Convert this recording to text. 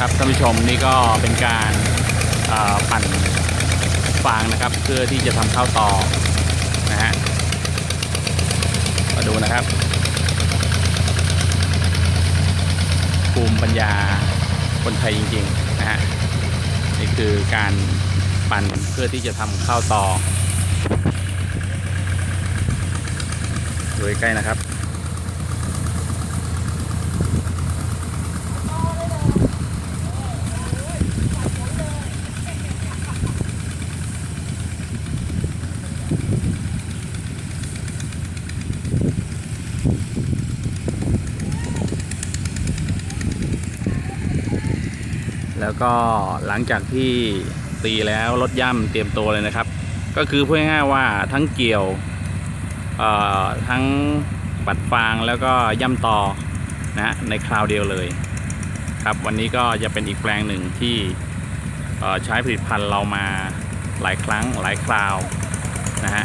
ครับท่านผู้ชมนี่ก็เป็นการปั่นฟางนะครับ เพื่อที่จะทำข้าวตอนะฮะมาดูนะครับ ภูมิปัญญาคนไทยจริงๆนะฮะนี่คือการปั่นเพื่อที่จะทำข้าวตอดูใกล้นะครับ แล้วก็หลังจากที่ตีแล้วรถย่ำเตรียมตัวเลยนะครับ ก็คือพูดง่ายๆว่าทั้งเกี่ยวทั้งปัดฟางแล้วก็ย่ำตอนะในคราวเดียวเลยครับวันนี้ก็จะเป็นอีกแปลงหนึ่งที่ใช้ผลิตภัณฑ์เรามาหลายครั้งหลายคราวนะฮะ